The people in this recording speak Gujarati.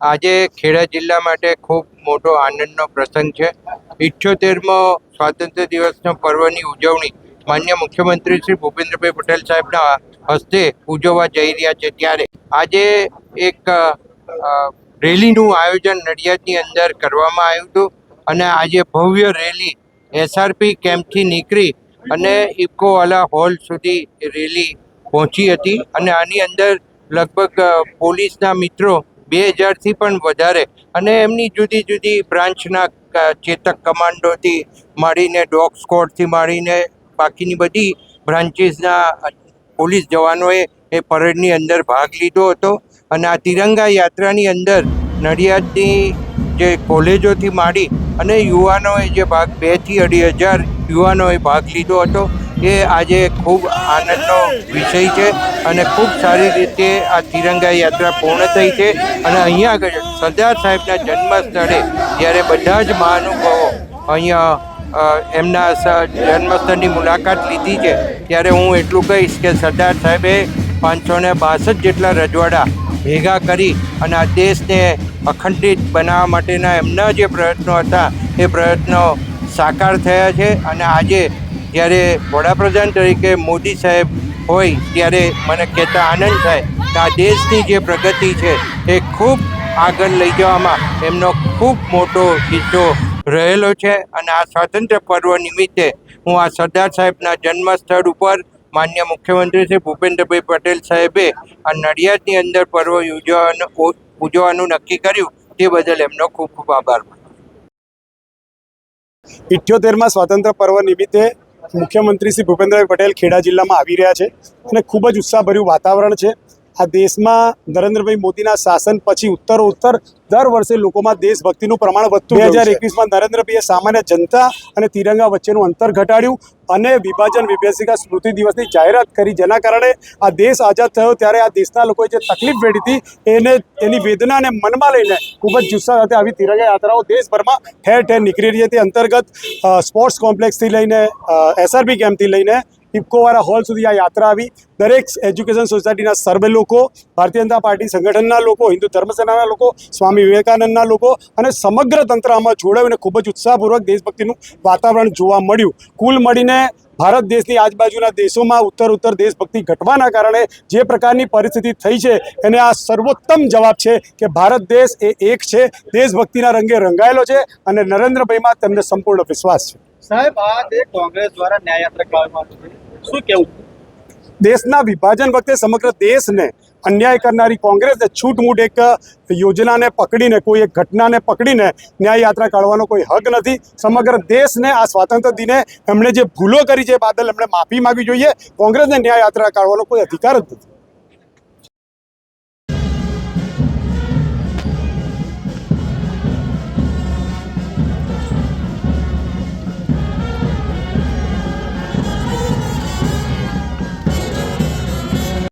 આજે ખેડા જિલ્લા માટે ખૂબ મોટો આનંદનો પ્રસંગ છે. ઇઠ્યોતેરમો સ્વાતંત્ર્ય દિવસનો પર્વની ઉજવણી માન્ય મુખ્યમંત્રી શ્રી ભૂપેન્દ્રભાઈ પટેલ સાહેબના હસ્તે ઉજવવા જઈ રહ્યા છે. ત્યારે આજે એક રેલીનું આયોજન નડિયાદની અંદર કરવામાં આવ્યું હતું અને આજે ભવ્ય રેલી એસઆરપી કેમ્પથી નીકળી અને ઇકોવાલા હોલ સુધી રેલી પહોંચી હતી અને આની અંદર લગભગ પોલીસના મિત્રો બે હજારથી પણ વધારે. અને એમની જુદી જુદી બ્રાન્ચના ચેતક કમાન્ડોથી માંડીને ડોગ સ્કોડથી માંડીને બાકીની બધી બ્રાન્ચીસના પોલીસ જવાનોએ એ પરેડની અંદર ભાગ લીધો હતો. અને આ તિરંગા યાત્રાની અંદર નડિયાદની જે કોલેજોથી માંડી અને યુવાનોએ જે ભાગ, બેથી અઢી હજાર યુવાનોએ ભાગ લીધો હતો. એ આજે ખૂબ આનંદનો વિષય છે. અને ખૂબ સારી રીતે આ તિરંગા યાત્રા પૂર્ણ થઈ છે. અને અહીંયા આગળ સરદાર સાહેબના જન્મ સ્થળે જ્યારે બધા જ મહાનુભાવો અહીંયા એમના જન્મસ્થળની મુલાકાત લીધી છે, ત્યારે હું એટલું કહીશ કે સરદાર સાહેબે પાંચસો ને બાસઠ જેટલા રજવાડા ભેગા કરી અને આ દેશને અખંડિત બનાવવા માટેના એમના જે પ્રયત્નો હતા, એ પ્રયત્નો સાકાર થયા છે. અને આજે જ્યારે વડાપ્રધાન તરીકે મોદી સાહેબ હોય ત્યારે મને કહેતા આનંદ થાય કે આ દેશની જે પ્રગતિ છે એ ખૂબ આગળ લઈ જવામાં એમનો ખૂબ મોટો હિસ્સો રહેલો છે અને આ સ્વાતંત્ર્ય પર્વ નિમિત્તે હું આ સરદાર સાહેબના જન્મસ્થળ ઉપર માન્ય મુખ્યમંત્રી શ્રી ભૂપેન્દ્રભાઈ પટેલ સાહેબે આ નડિયાદની અંદર પર્વ ઉજવવાનું ઉજવવાનું નક્કી કર્યું તે બદલ એમનો ખૂબ ખૂબ આભાર ઇઠ્યોતેરમાં સ્વાતંત્ર્ય પર્વ નિમિત્તે મુખ્યમંત્રી શ્રી ભૂપેન્દ્રભાઈ પટેલ ખેડા જિલ્લામાં આવી રહ્યા છે અને ખૂબ જ ઉત્સાહભર્યું વાતાવરણ છે. આ દેશમાં નરેન્દ્રભાઈ મોદીના શાસન પછી ઉત્તર ઉત્તર દર વર્ષે લોકોમાં દેશભક્તિનું પ્રમાણ વધતું બે હજાર એકવીસમાં નરેન્દ્રભાઈએ સામાન્ય જનતા અને તિરંગા વચ્ચેનું અંતર ઘટાડ્યું અને વિભાજન વિભેષિકા સ્મૃતિ દિવસની જાહેરાત કરી, જેના કારણે આ દેશ આઝાદ થયો. ત્યારે આ દેશના લોકોએ જે તકલીફ વેઠી હતી, એને એની વેદનાને મનમાં લઈને ખૂબ જ જુસ્સા સાથે આવી તિરંગા યાત્રાઓ દેશભરમાં ઠેર ઠેર નીકળી રહી હતી. અંતર્ગત સ્પોર્ટ્સ કોમ્પ્લેક્સથી લઈને એસઆરબી કેમ્પથી લઈને ઇફકોવાળા હોલ સુધી આ યાત્રા આવી. દરેક એજ્યુકેશન સોસાયટીના સર્વે લોકો, ભારતીય જનતા પાર્ટી સંગઠનના લોકો, હિન્દુ ધર્મસેનાના લોકો, સ્વામી વિવેકાનંદના લોકો અને સમગ્ર તંત્ર આમાં જોડાવીને ખૂબ જ ઉત્સાહપૂર્વક દેશભક્તિનું વાતાવરણ જોવા મળ્યું. કુલ મળીને ભારત દેશની આજુબાજુના દેશોમાં ઉત્તર ઉત્તર દેશભક્તિ ઘટવાના કારણે જે પ્રકારની પરિસ્થિતિ થઈ છે, એને આ સર્વોત્તમ જવાબ છે કે ભારત દેશ એ એક છે, દેશભક્તિના રંગે રંગાયેલો છે અને નરેન્દ્રભાઈમાં તેમને સંપૂર્ણ વિશ્વાસ છે. સાહેબ, આ કોંગ્રેસ દ્વારા ન્યાય યાત્રા છે. શું કેવું દેશના વિભાજન વખતે સમગ્ર દેશને અન્યાય કરનારી કોંગ્રેસને છૂટમૂટ એક યોજનાને પકડીને, કોઈ એક ઘટનાને પકડીને ન્યાય યાત્રા કાઢવાનો કોઈ હક નથી. સમગ્ર દેશને આ સ્વાતંત્ર્ય દિને એમણે જે ભૂલો કરી છે બાદલ એમણે માફી માગવી જોઈએ. કોંગ્રેસને ન્યાય યાત્રા કાઢવાનો કોઈ અધિકાર જ નથી.